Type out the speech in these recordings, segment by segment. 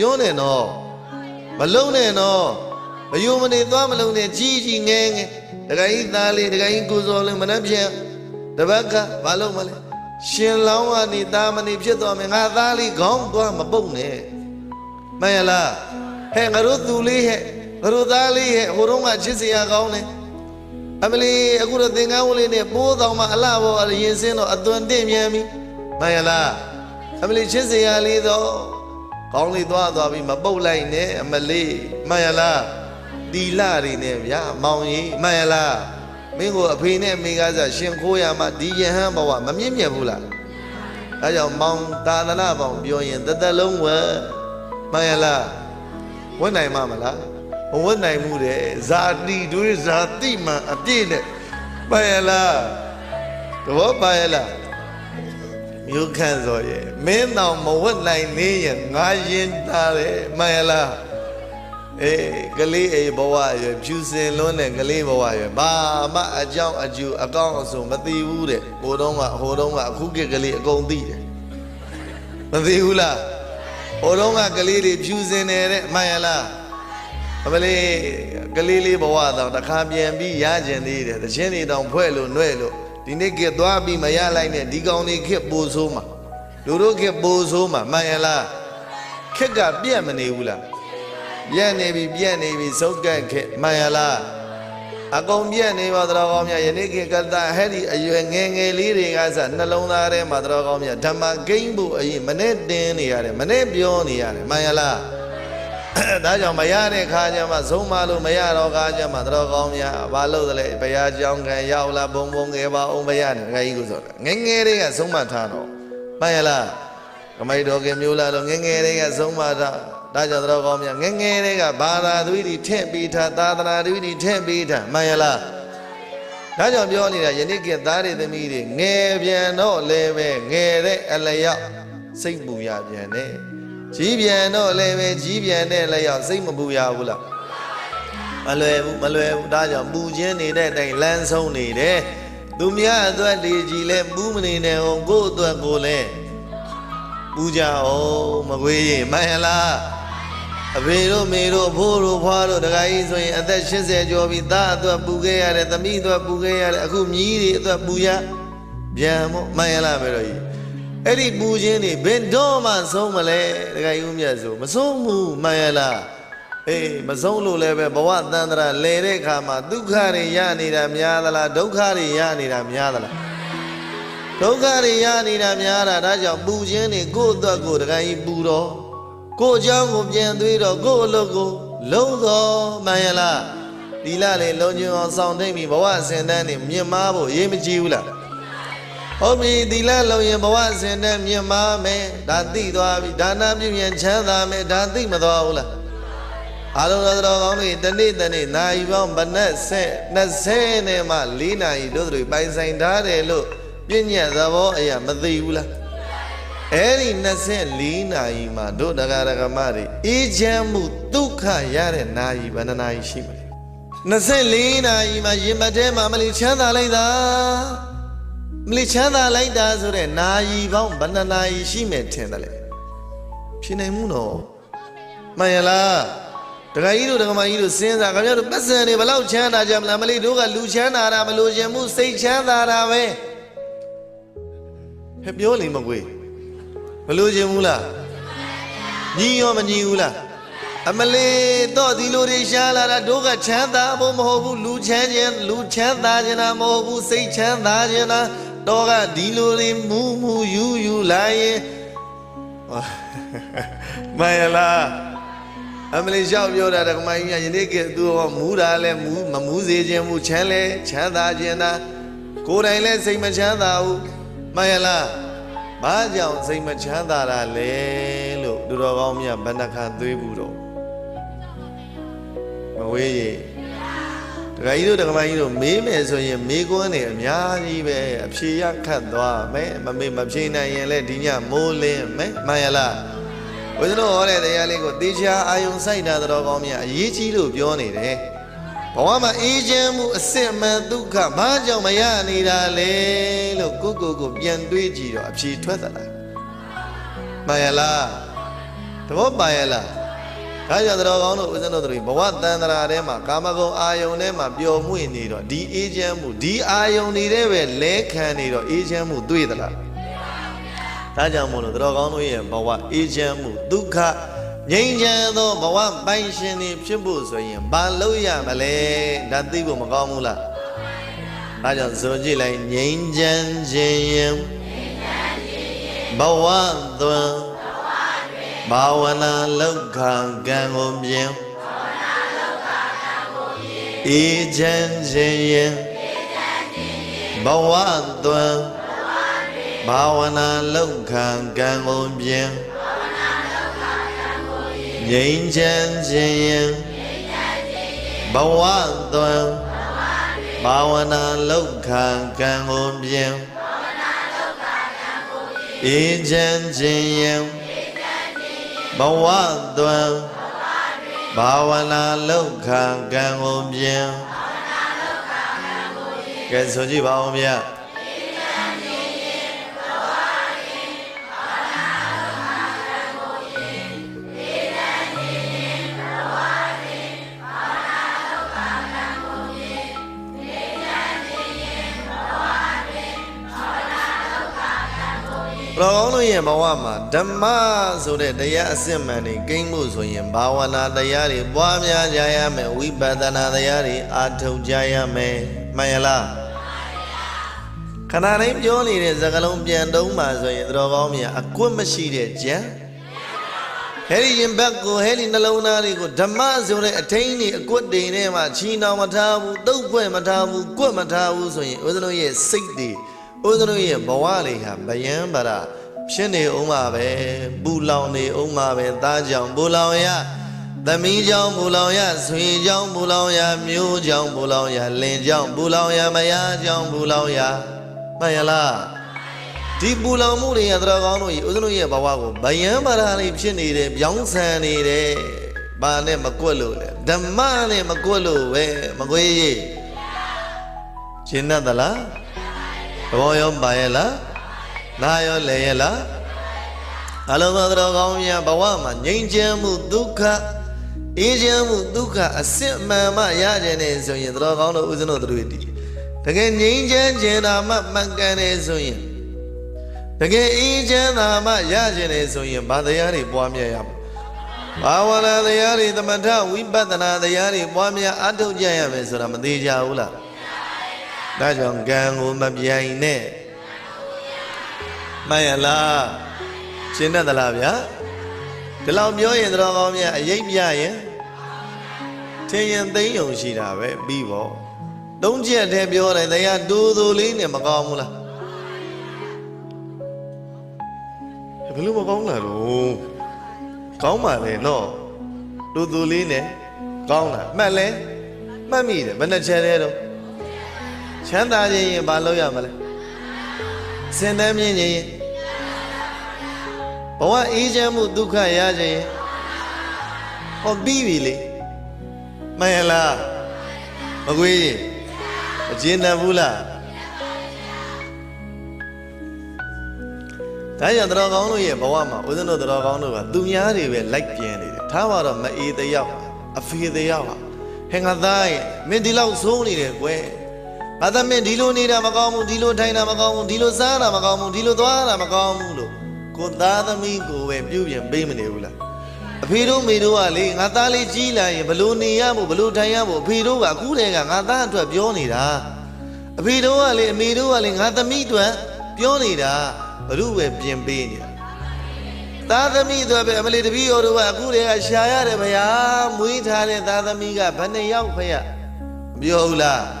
ပြောနဲ့နော်မလုံနဲ့နော်မယုံမနေသွားမလုံနဲ့ကြီးကြီးငဲငဲတခါကြီးသားလေးတခါကြီးကိုစော်လေးမနှက်ပြန်တပတ်ကဘာလို့မလဲရှင်လောင်းကနေသားမနေဖြစ်သွားမယ်ငါသားလေးခေါင်းသွားမပုတ်နဲ့မှန်ရလားဟဲ့ငါတို့သူလေးဟဲ့ငါတို့သားလေးဟဲ့ဟိုတော့ကချစ်စရာကောင်းတယ်အမလီအခုတော့သင်္ကန်းဝလေးနဲ့ပိုးတော်မှအလှဘောအရင်စင်းတော့အသွင်တင့်မြန်ပြီမှန်ရလားအမလီချစ်စရာလေးတော့ ကောင်းလေးသွားသွားပြီးမပုတ်လိုက်နဲ့အမလေးမှန်ရလားတီလာတွေနဲ့ဗျာမောင်ကြီးမှန်ရလားမင်းကိုအဖေနဲ့မိကားစားရှင်ခိုးရမှဒီယဟန်ဘဝမမြင့်မြတ်ဘူးလားအဲကြောင့်မောင်သာသနာပေါင်ပြောရင်တစ်သက်လုံးဝယ်မှန်ရလားဝတ်နိုင်မှာမလားမဝတ်နိုင်မှုတဲ့ဇာတိတွေဇာတိမှန်အပြည့်နဲ့မှန်ရလားတဘောပါရလား မြို့ခန့်စော်ရဲ့မင်းတော်မဝတ်နိုင်နေရင်ငါရင်သားတယ်မှန်ရလားအေးကလေးအေးဘဝရွယ်ဖြူစင်လွန်းတဲ့ကလေးဘဝရွယ်ဘာမှအကြောင်းအကျိုးအကောင်းအဆုံးမသိဘူးတဲ့ဟိုတုန်းကဟိုတုန်းကအခုကကလေးအကုန်သိတယ်မသိဘူးလားဟိုတုန်းကကလေးတွေဖြူစင်နေတဲ့မှန်ရလားအမလေးကလေးလေးဘဝတော့တစ်ခါပြန်ပြီးရကျင်သေးတယ်တခြင်းတွေတောင်ဖွဲ့လို့နှဲ့လို့ ဒီနေ့ကသွားပြီးမရလိုက်နဲ့ဒီကောင်တွေခက်ပိုဆိုးမှာလူတို့ခက်ပိုဆိုးမှာမှန်ရလားခက်ကပြက်မနေဘူးလားပြက်နေပြီပြက်နေပြီစုတ်ကက်ခက်မှန်ရလားအကုန်ပြက်နေပါတော်ကောင်းမြတ်ယနေ့ခေတ်ကတဟဲ့ဒီအရွယ်ငယ်ငယ်လေးတွေကစနှလုံးသားထဲမှာတော်ကောင်းမြတ်ဓမ္မဂိမ်းဖို့အရင်မနဲ့တင်းနေရတယ်မနဲ့ပြောနေရတယ်မှန်ရလား ဒါကြောင့်မရတဲ့ခါကျမှသုံးမလို့မရတော့ခါကျမှတော်ကောင်းများဘာလို့လဲဘုရားကြောင်းခံရောက်လာဘုံဘုံငယ်ပါအောင်ဘုရားနဲ့ငယ်ကြီးကိုဆိုတယ်ငယ်ငယ်တွေကသုံးမထားတော့မှန်ရလားကမိုက်တော်ကမျိုးလာတော့ငယ်ငယ်တွေကသုံးမထားဒါကြောင့်တော်ကောင်းများငယ်ငယ်တွေကဘာသာသူတွေထည့်ပေးထားသာသနာသူတွေထည့်ပေးထားမှန်ရလားဒါကြောင့်ပြောနေတာယနေ့ကသားတွေသမီးတွေငယ်ပြန်တော့လဲပဲငယ်တဲ့အလျောက်စိတ်ပူရပြန်တယ် ကြီးပြန်တော့လည်းပဲကြီးပြန်တဲ့လည်းရောက်စိတ်မပူရဘူးလားမလွယ်ဘူးမလွယ်ဘူးဒါကြောင့်ပူခြင်းနေတဲ့အတိုင်းလမ်းဆုံးနေတယ်သူများအတွက်ဒီကြီးလဲပူးမနေနဲ့အောင်ကိုယ့်အတွက်ကိုလည်းပူကြအောင်မကွေးရင်မှန်ရလားအဖေတို့မေတို့အဖိုးတို့ဖွားတို့တခါကြီးဆိုရင်အသက်80ကျော်ပြီသားအတွက်ပူခဲ့ရတယ်သမီးအတွက်ပူခဲ့ရတယ်အခုမြည်တွေအတွက်ပူရပြန်မို့မှန်ရလားမေတို့ကြီး အဲ့ဒီပူခြင်းနေဘယ်တော့မှဆုံးမလဲတခါယူမြတ်ဆိုမဆုံးဘူးမှန်ရလားအေးမဆုံးလို့လည်းပဲဘဝတန်ត្រာလဲတဲ့အခါမှာဒုက္ခတွေရနေတာများသလားဒုက္ခတွေရနေတာများသလားဒုက္ခတွေရနေတာများတာဒါကြောင့်ပူခြင်းနေကိုယ့်အတွက်ကိုယ်တခါကြီးပူတော့ကိုယ့်အကြောင်းကိုပြန်သွေးတော့ကိုယ့်အလုပ်ကိုလုံးတော့မှန်ရလားဒီလလေလုံးကျင်အောင်စောင့်သိမ့်ပြီးဘဝအစဉ်တန်းနေမြင့်မားဖို့ရေးမကြည့်ဘူးလား ဟုတ်ပြီသီလလုံးရင်ဘဝစဉ်နဲ့မြင့်မားမယ်ဒါသိသွားပြီဒါနပြုရင်ချမ်းသာမယ်ဒါသိမသွားဘူးလားအလုံးစုံတော်ကောင်းတွေတနေ့တနေ့နိုင်ပေါင်းဗနက်ဆက်20နဲ့မှ4နာရီတို့တွေပိုင်ဆိုင်ထားတယ်လို့ပြည့်ညတ်သဘောအရာမသိဘူးလားအဲ့ဒီ24နာရီမှာတို့တရားဓမ္မတွေအေးချမ်းမှုဒုက္ခရတဲ့နာရီဘယ်နှနာရီရှိမလဲ24နာရီမှာရင်မထဲမှာမလီချမ်းသာလိုက်တာ မလေးချမ်းသာလိုက်တာဆိုတဲ့နာယီပေါင်းဘယ်နှနာယီရှိမယ်ထင်တယ်လေဖြစ်နိုင်မှုနော်မှန်ရလားတခါကြီးတို့တခါမကြီးတို့စဉ်းစားခင်ဗျားတို့ပတ်စံတွေဘလောက်ချမ်းသာကြမလားမလေးတို့ကလူချမ်းသာတာမလို့ခြင်းမှုစိတ်ချမ်းသာတာပဲဟဲ့ပြောလိမ့်မကွေမလို့ခြင်းဘူးလားညီရောမညီဘူးလားအမလေးတော့ဒီလိုတွေရှားလာတာတို့ကချမ်းသာဖို့မဟုတ်ဘူးလူချမ်းခြင်းလူချမ်းသာခြင်းတာမဟုတ်ဘူးစိတ်ချမ်းသာခြင်းတာ တော့ကဒီလိုတွေမူးမူးယူယူလာရင်မယလားအမလေးရှောက်ပြောတာတက္ကမကြီးများယနေ့ကသူဟောမူးတာလဲမူးမမူးစေခြင်းမူချမ်းလဲချမ်းသာခြင်းတာကိုယ်တိုင်လဲစိတ်မချမ်းသာဘူးမယလားဘာကြောင့်စိတ်မချမ်းသာတာလဲလို့သူတော်ကောင်းမြတ်ဘဏ္ဍခါသွေးဘူးတော့မဝေးရေ တခါကြီးတို့တခါမကြီးတို့မေးမယ်ဆိုရင်မေးခွန်းနေအများကြီးပဲအဖြေရခတ်သွားမယ်မမေးမဖြေနိုင်ရင်လည်းဒီညမိုးလင်းမယ်မှန်ရလားဘုရားတို့ဟောတဲ့တရားလေးကိုတေချာအာယုံစိုက်တာတော်ကောင်းမြတ်အရေးကြီးလို့ပြောနေတယ်ဘဝမှာအေးချမ်းမှုအစစ်အမှန်ဒုက္ခဘာကြောင့်မရနေတာလဲလို့ကိုကိုကိုပြန်တွေးကြည့်တော့အဖြေထွက်သလားမှန်ရလားတဘောပါရဲ့လား ဒါကြောင့်တော်ကောင်းတို့ဦးဇင်းတို့တို့ဘဝတန်ត្រာထဲမှာကာမဂုဏ်အာယုန်ထဲမှာပျော်မွေ့နေတော့ဒီအေးချမ်းမှုဒီအာယုန်နေတဲ့ပဲလဲခံနေတော့အေးချမ်းမှုတွေ့သလားဒါကြောင့်မို့လို့တော်ကောင်းတို့ရဲ့ဘဝအေးချမ်းမှုဒုက္ခငြိမ်းချမ်းသောဘဝပိုင်ရှင်နေဖြစ်ဖို့ဆိုရင်ဘာလို့ရမလဲဒါသိဖို့မကောင်းဘူးလားဒါကြောင့်ဇောကြည့်လိုက်ငြိမ်းချမ်းခြင်းယင်ဘဝသွန် ဘာဝနာလောက်ခံကံကိုမြင်အေးချမ်းခြင်းယင်ဘဝသွန်ဘာဝနာလောက်ခံကံကိုမြင်ငြိမ်းချမ်းခြင်းယင်ဘဝသွန်ဘာဝနာလောက်ခံကံကိုမြင်အေးချမ်းခြင်းယင် ဘဝသွန်ဘာဝနာလောက်ခံကံကိုမြင်ကဲဆိုကြည့်ပါဦးဗျာပ ရောကောင်းတို့ရဲ့ဘဝမှာဓမ္မဆိုတဲ့တရားအစစ်မှန်တွေကိမ့်မှုဆိုရင်ဘာဝနာတရားတွေပွားများကြရမယ်ဝိပဿနာတရားတွေအာထုတ်ကြရမယ်မှန်ရလားခဏတိုင်းပြောနေတဲ့စကားလုံးပြန်တုံးပါဆိုရင်သတော်ကောင်းမြတ်အကွတ်မရှိတဲ့ကြံဟဲ့ဒီရင်ဘက်ကိုဟဲ့ဒီနှလုံးသားလေးကိုဓမ္မဆိုတဲ့အထင်းတွေအကွတ်တွေနဲ့မှချီနှောင်မထားဘူးတုတ်ဖွဲ့မထားဘူးကွတ်မထားဘူးဆိုရင်ဦးဇင်းတို့ရဲ့စိတ်တွေ ဦးဇင်းတို့ရဲ့ဘဝတွေဟာဗယံပရာဖြစ်နေအောင်ပါပဲပူလောင်နေအောင်ပါပဲသားကြောင့်ပူလောင်ရသမီးကြောင့်ပူလောင်ရဆွေကြောင့်ပူလောင်ရမျိုးကြောင့်ပူလောင်ရလင်ကြောင့်ပူလောင်ရမယားကြောင့်ပူလောင်ရမှန်ရလားဒီပူလောင်မှုတွေကသတော်ကောင်းတို့ကြီးဦးဇင်းတို့ရဲ့ဘဝကိုဗယံပါရာလေးဖြစ်နေတယ်ပြောင်းဆန်နေတယ်ဘာနဲ့မကွက်လို့လဲဓမ္မနဲ့မကွက်လို့ပဲမကွေးရေးရှင်းတတ်သလား သဘောရောပါရဲ့လားနာရောလဲရဲ့လားအလုံးစုံသတော်ကောင်းများဘဝမှာငြိမ်းချမ်းမှုဒုက္ခအေးချမ်းမှုဒုက္ခအစစ်အမှန်မှရကြတယ်ဆိုရင်သတော်ကောင်းတို့ဦးဇင်းတို့တို့တည်းတကယ်ငြိမ်းချမ်းခြင်းတာမှမှန်ကန်တယ်ဆိုရင်တကယ်အေးချမ်းသာမှရခြင်းလေဆိုရင်ဘာတရားတွေပွားများရမလဲဘာဝနာတရားတွေသမထဝိပဿနာတရားတွေပွားများအထုတ်ကြရမယ်ဆိုတာမသေးကြဘူးလား ဒါကြောင့်ကံကိုမပြိုင်နဲ့မှန်ရလားရှင်းတတ်သလားဗျာဒီလောက်ပြောရင်တော်ကောင်းများအရေးပြရင်ထင်ရင်သိမ့်ုံရှိတာပဲပြီးပေါ့သုံးချက်တည်းပြောတယ်တရားတူတူလေးနဲ့မကောင်းဘူးလားဘယ်လိုမကောင်းလာတော့ကောင်းပါလေနော်တူတူလေးနဲ့ကောင်းလာမှတ်လဲမှတ်မိတယ်ဘယ်နှချက်လဲတော့ ချမ်းသာခြင်းရင်ဘာလုပ်ရမလဲစင်တမ်းမြင့်ခြင်းရင်ဘဝအေးချမ်းမှုဒုက္ခရခြင်းရင်ဟောပြီးပြီလေမှန်ရလားမကွေးရင်အကျဉ်းတန်ဘူးလားဒါကြောင့်တော်ကောင်းတို့ရဲ့ဘဝမှာဦးဇင်းတို့တော်ကောင်းတို့ကသူများတွေပဲလိုက်ပြင်းနေတယ်ထားပါတော့မအေးတယောက်အဖေတယောက်ဟာဟင်္ဂသားရဲ့မင်းဒီလောက်ဆိုးနေတယ်ကွယ် ဘာသမင်းဒီလိုနေတာမကောင်းဘူးဒီလိုထိုင်တာမကောင်းဘူးဒီလိုစားတာမကောင်းဘူးဒီလိုသွားတာမကောင်းဘူးလို့ကိုသားသမီးကိုပဲပြုပြင်ပေးမနေဘူးလားအဖေတို့မေတို့ကလေငါသားလေးကြီးလာရင်ဘလို့နေရမို့ဘလို့ထိုင်ရမို့အဖေတို့ကအခုတည်းကငါသားအတွက်ပြောနေတာအဖေတို့ကလေအမေတို့ကလေငါသမီးအတွက်ပြောနေတာဘလို့ပဲပြင်ပေးနေတာသားသမီးဆိုပဲအမလီတပည့်တော်တို့ကအခုတည်းကရှာရတယ်ဗျာမွေးထားတဲ့သားသမီးကဘယ်နှယောက်ဖရမပြောဘူးလား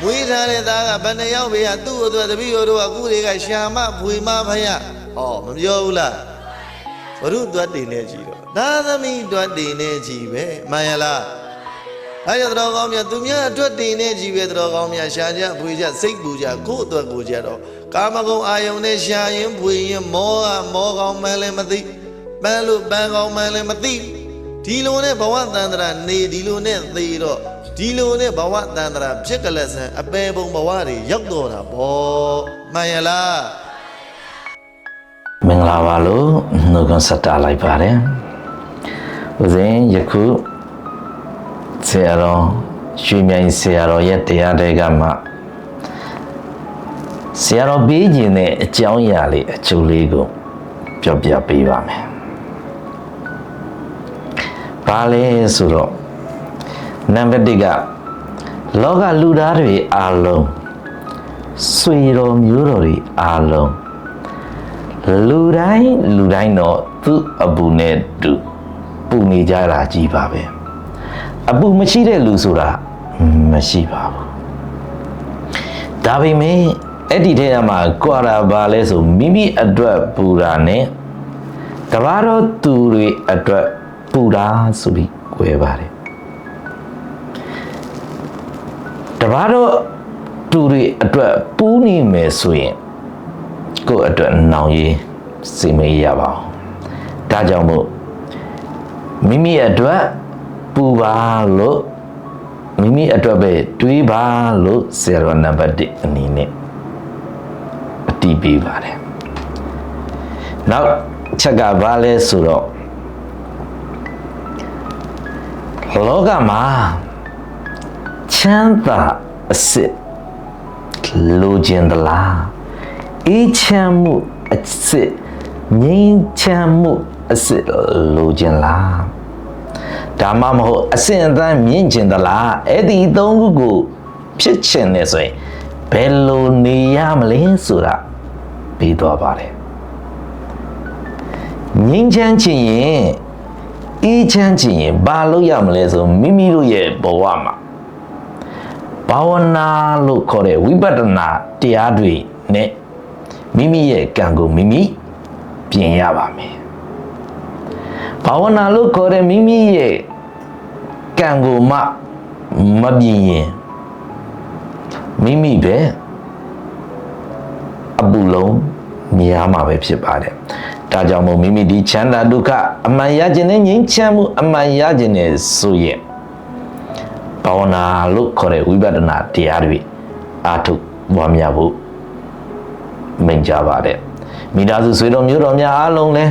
မွေးထားတဲ့သားကဘယ်နှယောက်ဗျာသူ့အတွက်တပည့်တော်တို့ကအခုတည်းကရှာမဖွေမဖရဟောမပြောဘူးလားဘုရုတွတ်တင်နေကြည့်တော့သားသမီးတွတ်တင်နေကြည့်ပဲမှန်ရလားအဲကြောင့်တော်ကောင်းမြတ်သူများအတွက်တင်နေကြည့်ပဲတော်ကောင်းမြတ်ရှာကြဖွေကြစိတ်ပူကြကိုယ့်အတွက်ကိုကြတော့ကာမဂုဏ်အာယုန်နဲ့ရှာရင်ဖွေရင်မောကမောကောင်းမှန်းလည်းမသိပန်းလို့ပန်းကောင်းမှန်းလည်းမသိ ဒီလိုနဲ့ဘဝတန္တရာနေဒီလိုနဲ့သေတော့ဒီလိုနဲ့ဘဝတန္တရာဖြစ်ကလဆန်အပေပုံဘဝတွေရောက်တော့တာဗောမှန်ရလားမင်္ဂလာပါလို့နှုတ်ခွန်းဆက်တာလိုက်ပါတယ်ဦးဇင်းယခုဆရာတော်ရွှေမြိုင်ဆရာတော်ရဲ့တရားတွေကမှဆရာတော်ပေးခြင်းတဲ့အကြောင်းအရာလေးအကျိုးလေးကိုပြောပြပေးပါမယ်။ ဘာလဲဆိုတော့နံပါတ်1ကလောကလူသားတွေအားလုံးဆွေတော်မျိုးတော်တွေအားလုံးလူတိုင်းလူတိုင်းတော့သူ့အပူနဲ့တူပူနေကြတာကြီးပါပဲအပူမရှိတဲ့လူဆိုတာမရှိပါဘူးဒါပေမဲ့အဲ့ဒီထဲမှာကွာတာပါလဲဆိုမိမိအတွက်ပူတာနဲ့တဘာတော့သူတွေအတွက် ပူတာဆိုပြီး꿰ပါတယ်တဘာတော့သူတွေအတွက်ပူးနေမယ်ဆိုရင်ကိုယ့်အတွက်နောင်ရေးစိတ်မရပါဘူးဒါကြောင့်မို့မိမိအတွက်ပူပါလို့မိမိအတွက်ပဲတွေးပါလို့ဆရာတော်နံပါတ်1အနေနဲ့အတီးပေးပါတယ်နောက်ချက်ကဘာလဲဆိုတော့ လောကမှာချမ်းသာအစစ်လိုချင်သလားအေးချမ်းမှုအစစ်ငြိမ်းချမ်းမှုအစစ်လိုချင်လားဒါမှမဟုတ်အစင်အသန်းမြင့်ချင်သလားအဲ့ဒီသုံးခုကိုဖြစ်ချင်နေဆိုရင်ဘယ်လိုနေရမလဲဆိုတာပြီးသွားပါတယ်ငြိမ်းချမ်းချင်ရင် အေးချမ်းချင်ရင်ဘာလုပ်ရမလဲဆိုမိမိတို့ရဲ့ဘဝမှာဘာဝနာလို့ခေါ်တဲ့ဝိပဿနာတရားတွေနဲ့မိမိရဲ့ကံကိုမိမိပြင်ရပါမယ်ဘာဝနာလို့ခေါ်တဲ့မိမိရဲ့ကံကိုမှမပြင်ရင်မိမိပဲအပူလုံးမြားမှာပဲဖြစ်ပါတယ် ဒါကြောင့်မို့မိမိဒီချမ်းသာဒုက္ခအမှန်ရခြင်းနဲ့ငြိမ်းချမ်းမှုအမှန်ရခြင်းနဲ့ဆိုရင်ဘာဝနာလို့ခေါ်တဲ့ဝိပဿနာတရားတွေအာထုပွားများဖို့မိန့်ကြပါတယ်မိသားစုဆွေတော်မျိုးတော်များအားလုံးလဲ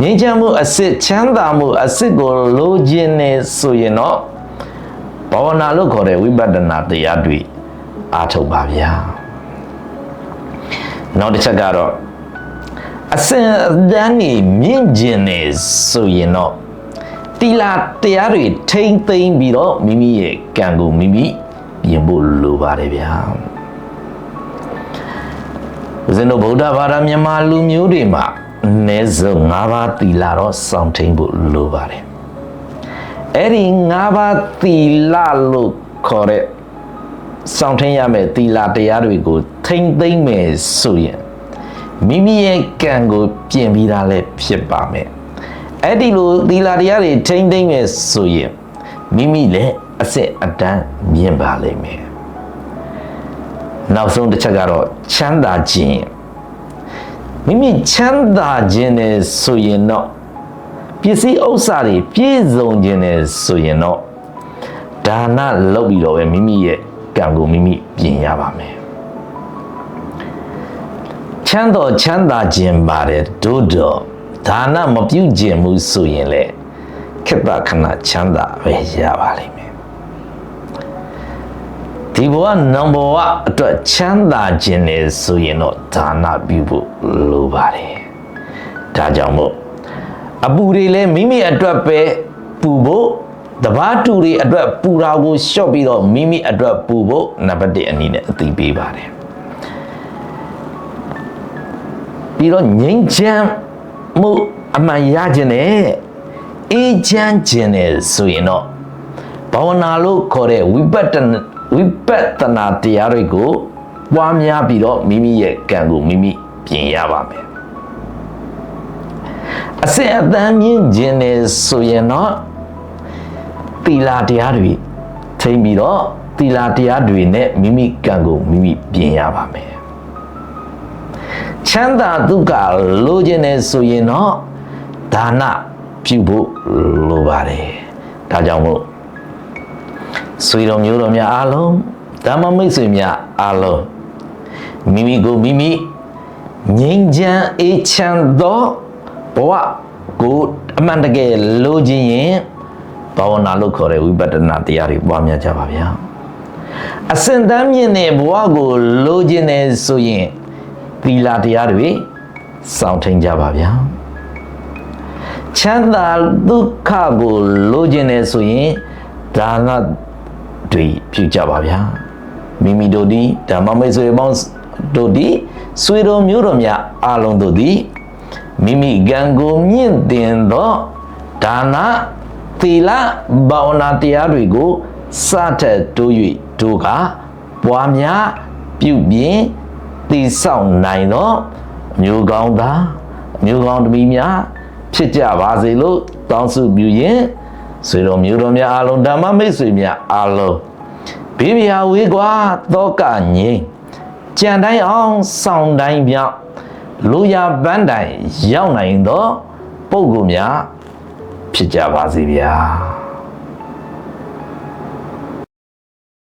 ငြိမ်းချမ်းမှုအစစ်ချမ်းသာမှုအစစ်ကိုလိုချင်နေဆိုရင်တော့ဘာဝနာလို့ခေါ်တဲ့ဝိပဿနာတရားတွေအားထုတ်ပါဗျာနောက်တစ်ချက်ကတော့ အစင်အတန်းကြီးမြင့်ကျင်နေဆိုရင်တော့တီလာတရားတွေထိမ့်သိမ့်ပြီးတော့မိမိရဲ့ကံကိုမိမိပြင်ဖို့လိုပါတယ်ဗျာဦးဇင်းတို့ဗုဒ္ဓဘာသာမြန်မာလူမျိုးတွေမှာအနည်းဆုံး၅ပါးတီလာတော့စောင့်ထိန်ဖို့လိုပါတယ်အဲ့ဒီ၅ပါးတီလာလို့ခေါ်တဲ့စောင့်ထိန်ရမယ်တီလာတရားတွေကိုထိမ့်သိမ့်မယ်ဆိုရင် မိမိရဲ့ကံကိုပြင်ပြီးသားလည်းဖြစ်ပါမယ်အဲ့ဒီလိုသီလာတရားတွေထိမ့်သိမ့်မယ်ဆိုရင်မိမိလည်းအစစ်အတန်းမြင်ပါလိမ့်မယ်နောက်ဆုံးတစ်ချက်ကတော့ချမ်းသာခြင်းမိမိချမ်းသာခြင်းနဲ့ဆိုရင်တော့ပစ္စည်းဥစ္စာတွေပြည့်စုံခြင်းနဲ့ဆိုရင်တော့ဒါနလုပ်ပြီးတော့ပဲမိမိရဲ့ကံကိုမိမိပြင်ရပါမယ် ချမ်းတော်ချမ်းသာခြင်းပါတယ်တို့တော့ဒါနမပြုခြင်းမှုဆိုရင်လေခိတ္တခဏချမ်းသာပဲရပါလိမ့်မယ်ဒီဘဝနံဘဝအတွက်ချမ်းသာခြင်းလေဆိုရင်တော့ဒါနပြုဖို့လိုပါတယ်ဒါကြောင့်မို့အပူတွေလည်းမိမိအတွက်ပဲပူဖို့တဘာတူတွေအတွက်ပူတာကိုလျှော့ပြီးတော့မိမိအတွက်ပူဖို့နံပါတ်1အနေနဲ့အသိပေးပါတယ် ပြီးတော့ငြိမ်းချမ်းမှုအမှန်ရခြင်းနဲ့အေးချမ်းခြင်းနဲ့ဆိုရင်တော့ဘာဝနာလို့ခေါ်တဲ့ဝိပဿနာဝိပဿနာတရားတွေကိုပွားများပြီးတော့မိမိရဲ့ကံကိုမိမိပြင်ရပါမယ်အစင်အတန်းမြင့်ခြင်းနဲ့ဆိုရင်တော့သီလာတရားတွေထိမ့်ပြီးတော့သီလာတရားတွေနဲ့မိမိကံကိုမိမိပြင်ရပါမယ် ချမ်းသာဒုက္ခလိုချင်နေဆိုရင်တော့ဒါနပြုဖို့လိုပါတယ်ဒါကြောင့်မို့ဆွေတော်မျိုးတော်များအားလုံးဓမ္မမိတ်ဆွေများအားလုံးမိမိကိုမိမိငြိမ်းချမ်းအေးချမ်းသောဘဝကိုအမှန်တကယ်လိုချင်ရင်ဘာဝနာလို့ခေါ်တဲ့ဝိပဿနာတရားတွေပွားများကြပါဗျာအစင်တမ်းမြင့်တဲ့ဘဝကိုလိုချင်တယ်ဆိုရင် သီလတရားတွေစောင့်ထိန်ကြပါဗျာချမ်းသာဒုက္ခကိုလိုချင်တယ်ဆိုရင်ဒါနတွေပြုကြပါဗျာမိမိတို့ဒီဓမ္မမိတ်ဆွေပေါင်းတို့ဒီဆွေတော်မျိုးတော်များအားလုံးတို့သည်မိမိကံကိုမြင့်တင်သောဒါနသီလဘာဝနာတရားတွေကိုစထက်တိုး၍တို့ကပွားများပြုပြင် တည်ဆောက်နိုင်သောအမျိုးကောင်းသားအမျိုးကောင်းသမီးများဖြစ်ကြပါစေလို့တောင်းစုပြုရင်ဆွေတော်မျိုးတော်များအားလုံးဓမ္မမိတ်ဆွေများအားလုံးဘေးပြာဝေးကွာတောကငိမ့်ကြံတိုင်းအောင်ဆောင်းတိုင်းမြောက်လူရပန်းတိုင်ရောက်နိုင်သောပုဂ္ဂိုလ်များဖြစ်ကြပါစေဗျာ